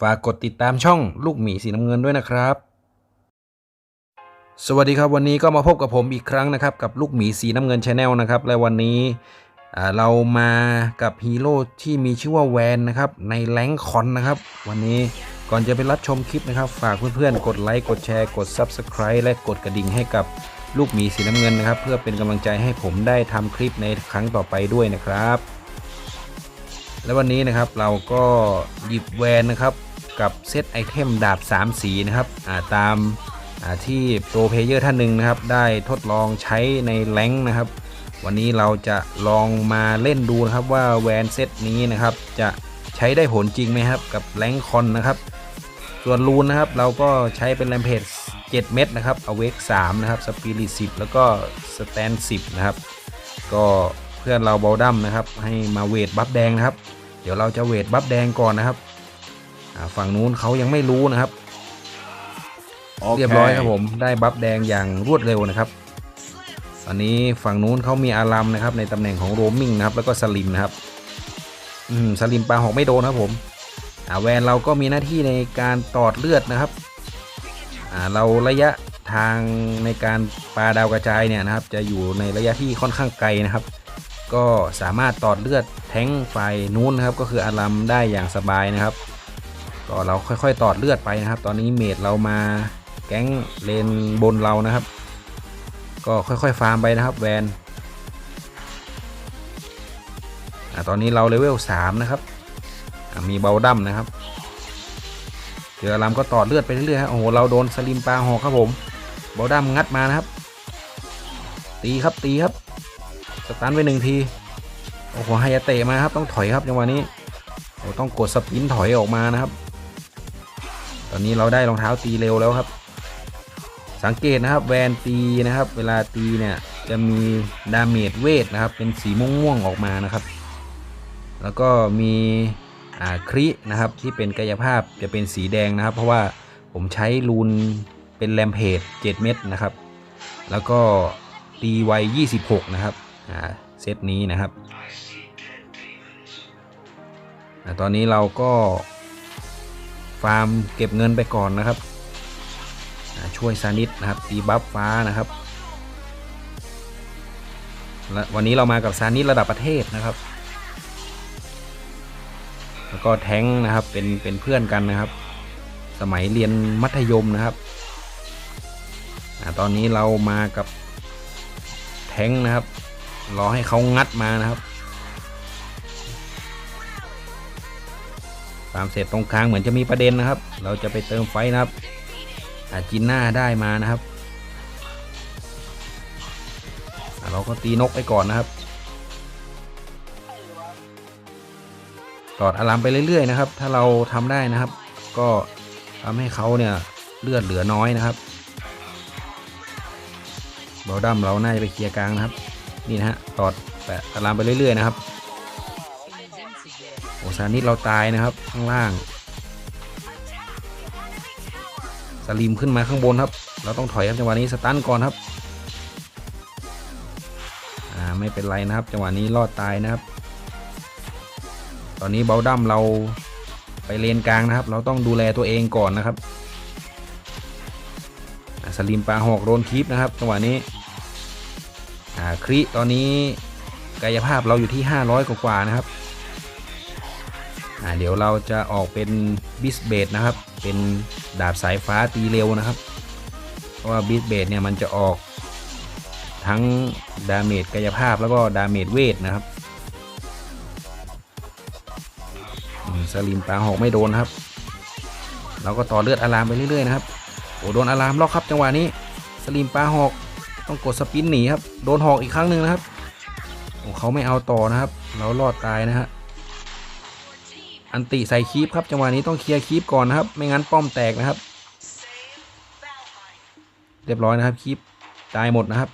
ฝากกดติดตามช่องลูกหมีสีน้ำเงินด้วยนะครับ สวัสดีครับวันนี้ก็มาพบกับผมอีกครั้งนะครับ กับลูกหมีสีน้ำเงินชาแนลนะครับ และวันนี้เรามากับฮีโร่ที่มีชื่อว่าแวนนะครับในแรงคอนนะครับ วันนี้ก่อนจะไปรับชมคลิปนะครับ ฝากเพื่อนๆ กดไลค์กดแชร์กด Subscribe และกดกระดิ่งให้กับลูกหมีสีน้ำเงินนะครับ เพื่อเป็นกำลังใจให้ผมได้ทำคลิปในครั้งต่อไปด้วยนะครับ และวันนี้นะครับเราก็หยิบแวนนะครับ กับเซตไอเทมดาบ 3 สีนะครับาตามาที่โปรเพลเยอร์ท่านหนึ่งนะครับ ได้ทดลองใช้ในแรงนะครับ วันนี้เราจะลองมาเล่นดูนะครับว่าแวนเซตนี้นะครับ จะใช้ได้ผลจริงไหมครับกับแรงคอนนะครับ ส่วนรูนนะครับเราก็ใช้เป็นแรมเพจ7 เม็ดนะครับอเวก3นะครับสปิริต10 แล้วก็สแตน10 นะครับ ก็เพื่อนเราเบลดัมนะครับ ให้มาเวทบัฟแดงนะครับ เดี๋ยวเราจะเวทบัฟแดงก่อนนะครับ ฝั่งนู้นเขายังไม่รู้นะครับเรียบร้อยครับผมได้บัฟแดงอย่างรวดเร็วนะครับตอนนี้ฝั่งนู้นเขามีอารัมนะครับ ในตำแหน่งของโรมมิงนะครับ แล้วก็สลิมนะครับ อืมสลิมปลาหอกไม่โดนครับผมอ่าแวนเราก็มีหน้าที่ในการตอดเลือดนะครับอ่าเราระยะทางในการปาดาวกระจายเนี่ยนะครับ จะอยู่ในระยะที่ค่อนข้างไกลนะครับ ก็สามารถตอดเลือดแทงไฟนู้นนะครับ ก็คืออารัมได้อย่างสบายนะครับ ก็เราค่อยๆตอดเลือดไปนะครับ ตอนนี้เมดเรามาแก๊งเลนบนเรานะครับ ก็ค่อยๆฟาร์มไปนะครับแวนอตอนนี้เราเลเวล3นะครับมีเบลดัมนะครับเจออรัมก็ตอดเลือดไปเรื่อยๆโอ้โหเราโดนสลิมปลาหอกครับผมเบลดัมงัดมานะครับ ตีครับตีครับสตันไปหนึ่งทีโอ้โหไฮยาเตะมาครับต้องถอยครับจังหวะนี้โอ้ต้องกดสปินถอยออกมานะครับ ตอนนี้เราได้รองเท้าตีเร็วแล้วครับ สังเกตนะครับแวนตีนะครับ เวลาตีเนี่ยจะมีดาเมจเวทนะครับ เป็นสีม่วงๆออกมานะครับ แล้วก็มีครินะครับที่เป็นกายภาพจะเป็นสีแดงนะครับ เพราะว่าผมใช้รูนเป็นแรมเพจ7เม็ดนะครับ แล้วก็ตีไว26 นะครับเซตนี้นะครับ ตอนนี้เราก็ ฟาร์มเก็บเงินไปก่อนนะครับ ช่วยซานิดนะครับตีบัฟฟ้านะครับ และวันนี้เรามากับซานิดระดับประเทศนะครับ แล้วก็แท้งนะครับเป็นเป็นเพื่อนกันนะครับ สมัยเรียนมัธยมนะครับอตอนนี้เรามากับแท้งนะครับ รอให้เขางัดมานะครับามเสร็จตรงกลางเหมือนจะมีประเด็นนะครับ เราจะไปเติมไฟนะครับอาจินหน้าได้มานะครับ เราก็ตีนกไปก่อนนะครับตอดอารามไปเรื่อยๆนะครับ ถ้าเราทำได้นะครับ ก็ทำให้เขาเนี่ยเลือดเหลือน้อยนะครับเบลดัมเราน่าจะไปเคลียร์กลางนะครับ นี่นะฮะตอดแปะอารามไปเรื่อยๆนะครับ โอซานิดเราตายนะครับ ข้างล่าง สลิมขึ้นมาข้างบนครับ เราต้องถอยครับจังหวะนี้สตันก่อนครับ อ่าไม่เป็นไรนะครับ จังหวะนี้รอดตายนะครับ ตอนนี้เบลดัมเราไปเลนกลางนะครับ เราต้องดูแลตัวเองก่อนนะครับสลิมปลาหอกโดนคีปนะครับจังหวะนี้อ่าคริตอนนี้กายภาพเราอยู่ที่ 500 กว่าๆนะครับ เดี๋ยวเราจะออกเป็นบิสเบดนะครับ เป็นดาบสายฟ้าตีเร็วนะครับ เพราะว่าบิสเบดเนี่ยมันจะออกทั้งดาเมจกายภาพแล้วก็ดาเมจเวทนะครับสลิมปลาหอกไม่โดนครับ เราก็ต่อเลือดอารามไปเรื่อยๆนะครับโอ้โดนอารามล็อกครับจังหวะนี้ สลิมปลาหอกต้องกดสปินหนีครับ โดนหอกอีกครั้งหนึ่งนะครับโอ้เขาไม่เอาต่อนะครับ เรารอดตายนะฮะ อันติใส่คีปครับจังหวะนี้ต้องเคลียร์คีปก่อนนะครับ ไม่งั้นป้อมแตกนะครับ เรียบร้อยนะครับคีปตายหมดนะครับ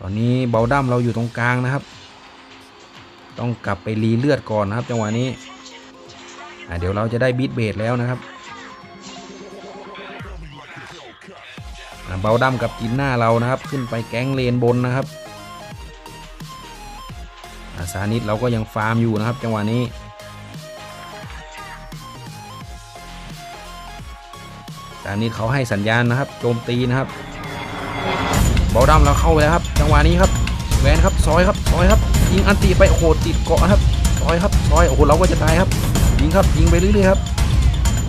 ตอนนี้เบลดัมเราอยู่ตรงกลางนะครับ ต้องกลับไปรีเลือดก่อนนะครับ จังหวะนี้เดี๋ยวเราจะได้บีทเบดแล้วนะครับเบลดัมกับจินหน้าเรานะครับ ขึ้นไปแก๊งเลนบนนะครับอาซานิดเราก็ยังฟาร์มอยู่นะครับ จังหวะนี้ อันนี้เขาให้สัญญาณนะครับโจมตีนะครับเบาดำเราเข้าไปแล้วครับ จังหวะนี้ครับแวนครับซอยครับซอยครับยิงอันตีไปโอ้โหติดเกาะครับซอยครับซอยโอ้โหเราก็จะตายครับยิงครับยิงไปเรื่อยๆครับ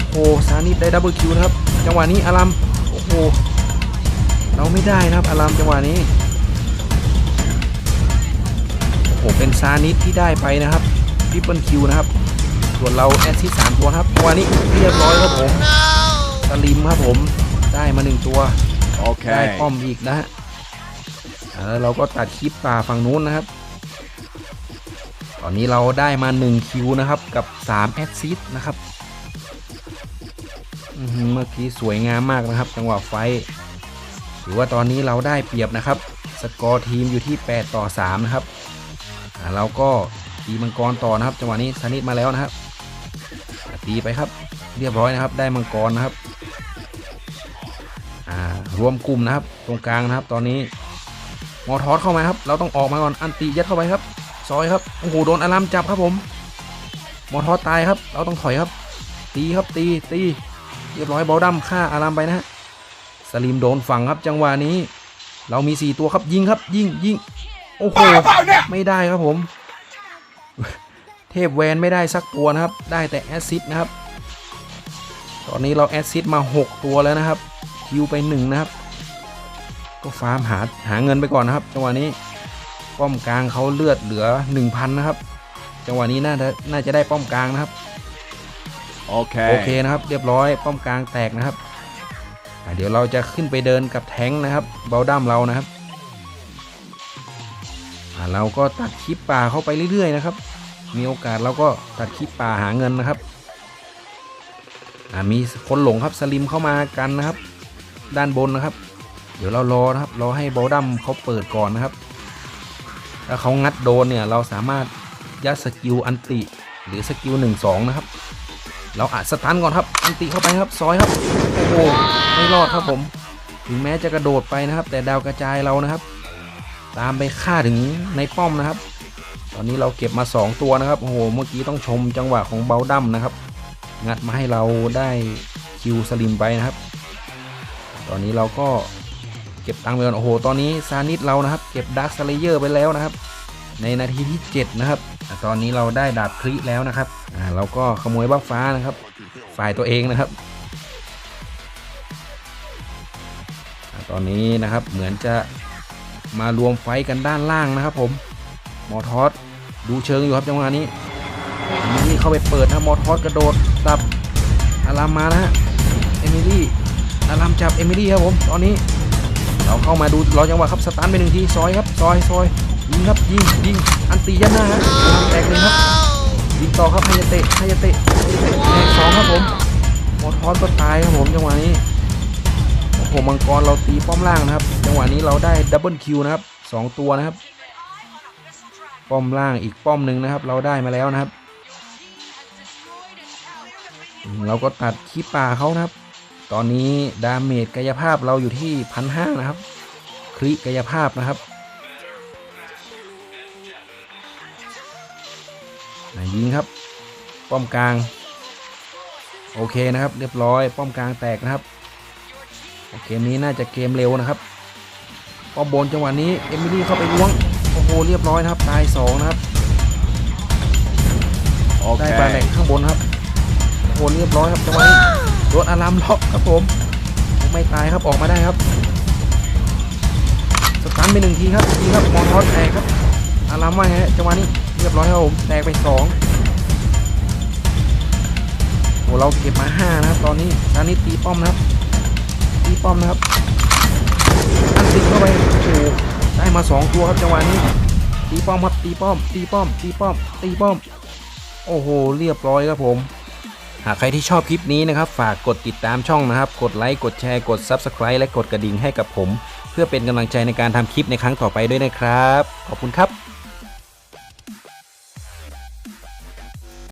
โอ้โหซานิดได้ดับเบิลคิวนะครับจังหวะนี้อารามโอ้โหเราไม่ได้นะครับอารามจังหวะนี้โอ้โหเป็นซานิดที่ได้ไปนะครับทริปเปิลคิวนะครับส่วนเราแอดซิสสามตัวครับจังหวะนี้เรียบร้อยครับผม ลิมครับผมได้มาหนึ่งตัวได้ Okay. ป้อมอีกนะฮะอ่าแล้วเราก็ตัดคลิปป่าฝั่งนู้นนะครับ ตอนนี้เราได้มา1คิวนะครับกับ3แอดซิสนะครับอื้อหือเมื่อกี้สวยงามมากนะครับ จังหวะไฟท์ถือว่าตอนนี้เราได้เปรียบนะครับ สกอร์ทีมอยู่ที่ 8 ต่อ 3 นะครับอ่าเราก็ตีมังกรต่อนะครับ จังหวะนี้สนิทมาแล้วนะครับอ่าตีไปครับ เรียบร้อยนะครับ ได้มังกรนะครับอ่า รวมกลุ่มนะครับตรงกลางนะครับ ตอนนี้มอทอสเข้ามาครับ เราต้องออกมาก่อนอันติยัดเข้าไปครับ ซอยครับโอ้โหโดนอารามจับครับผมมอทอสตายครับ เราต้องถอยครับ ตีครับตีตีเรียบร้อยเบาดำฆ่าอารามไปนะฮะสลิมโดนฝังครับจังหวะนี้ เรามี 4 ตัวครับยิงครับ ยิงยิงโอ้โหไม่ได้ครับผม เทพแวนไม่ได้สักตัวนะครับ ได้แต่แอซซิดนะครับ ตอนนี้เราแอซซิดมา 6 ตัวแล้วนะครับ คิวไปหนึ่งนะครับ ก็ฟาร์มหาหาเงินไปก่อนนะครับ จังหวะนี้ป้อมกลางเขาเลือดเหลือ 1,000 นะครับ จังหวะนี้น่าจะน่าจะได้ป้อมกลางนะครับ Okay. โอเคนะครับ เรียบร้อยป้อมกลางแตกนะครับอะเดี๋ยวเราจะขึ้นไปเดินกับแท้งนะครับเบลดัมเรานะครับอะเราก็ตัดคลิปป่าเข้าไปเรื่อยๆนะครับ มีโอกาสเราก็ตัดคลิปป่าหาเงินนะครับอะมีคนหลงครับสลิมเข้ามากันนะครับ ด้านบนนะครับ เดี๋ยวเรารอนะครับรอให้เบลดัมเขาเปิดก่อนนะครับ ถ้าเขางัดโดนเนี่ยเราสามารถยัดสกิลอันติหรือสกิล1 2นะครับ เราอัดสตันก่อนครับ อันติเข้าไปครับซอยครับโอ้โหไม่รอดครับผม ถึงแม้จะกระโดดไปนะครับ แต่ดาวกระจายเรานะครับ ตามไปฆ่าถึงในป้อมนะครับ ตอนนี้เราเก็บมา 2 ตัวนะครับโอ้โหเมื่อกี้ต้องชมจังหวะของเบลดัมนะครับ งัดมาให้เราได้คิวสลิมไปนะครับ ตอนนี้เราก็เก็บตังค์ไปก่อนโอ้โห ตอนนี้ซานิดเรานะครับ เก็บดาร์คสเลเยอร์ไปแล้วนะครับ ในนาทีที่ 7 นะครับ ตอนนี้เราได้ดาบคลิแล้วนะครับอ่าเราก็ขโมยบัฟฟ้านะครับ ฝ่ายตัวเองนะครับอตอนนี้นะครับเหมือนจะมารวมไฟกันด้านล่างนะครับ ผมมอทอสดูเชิงอยู่ครับจังหวะนี้นี่เข้าไปเปิดนะมอทอสกระโดดสับอารามานะฮะเอมิลี่ อารามจับเอมิลี่ครับผมตอนนี้เราเข้ามาดูรอจังหวะครับสตันไปหนึ่งทีซอยครับซอยซอยยิงครับยิงยิงอันตียันหน้าฮะอารามแตกเลยครับยิงต่อครับไฮยาเตะไฮยาเตะไฮยเตะแตกสองครับผมหมอทอสก็ตายครับผมจังหวะนี้โอ้โหมังกรเราตีป้อมล่างนะครับจังหวะนี้เราได้ดับเบิลคิวนะครับสองตัวนะครับ ป้อมล่างอีกป้อมหนึ่งนะครับ เราได้มาแล้วนะครับ เราก็ตัดขี้ป่าเขานะครับ ตอนนี้ดาเมจกายภาพเราอยู่ที่พันห้านะครับคลิกายภาพนะครับไหนยิงครับ ป้อมกลาง โอเคนะครับ เรียบร้อย ป้อมกลางแตกนะครับ เกมนี้น่าจะเกมเร็วนะครับ ป้อมบนจังหวะนี้เอมิลี่เข้าไปล้วง โอ้โห เรียบร้อยนะครับ ตายสองนะครับ ได้บาแหล Okay. กข้างบนครับ โอ้โห เรียบร้อยครับจังหวะนี้ โดนอารามล็อกครับผมไม่ตายครับออกมาได้ครับสตันไปหนึ่งทีครับทีครับมอนทอสแตกครับอารามว่าไงฮะจังหวะนี้เรียบร้อยครับผมแตกไปสองโอ้เราเก็บมาห้านะครับตอนนี้ซานิตีป้อมนะครับตีป้อมนะครับอันติเข้าไปโอ้โหได้มา2ตัวครับจังหวะนี้ตีป้อมครับตีป้อมตีป้อมตีป้อมตีป้อม โอ้โห เรียบร้อยครับผม หากใครที่ชอบคลิปนี้นะครับ ฝากกดติดตามช่องนะครับ กดไลค์ กดแชร์ กด Subscribe และกดกระดิ่งให้กับผม เพื่อเป็นกำลังใจในการทำคลิปในครั้งต่อไปด้วยนะครับ ขอบคุณครับ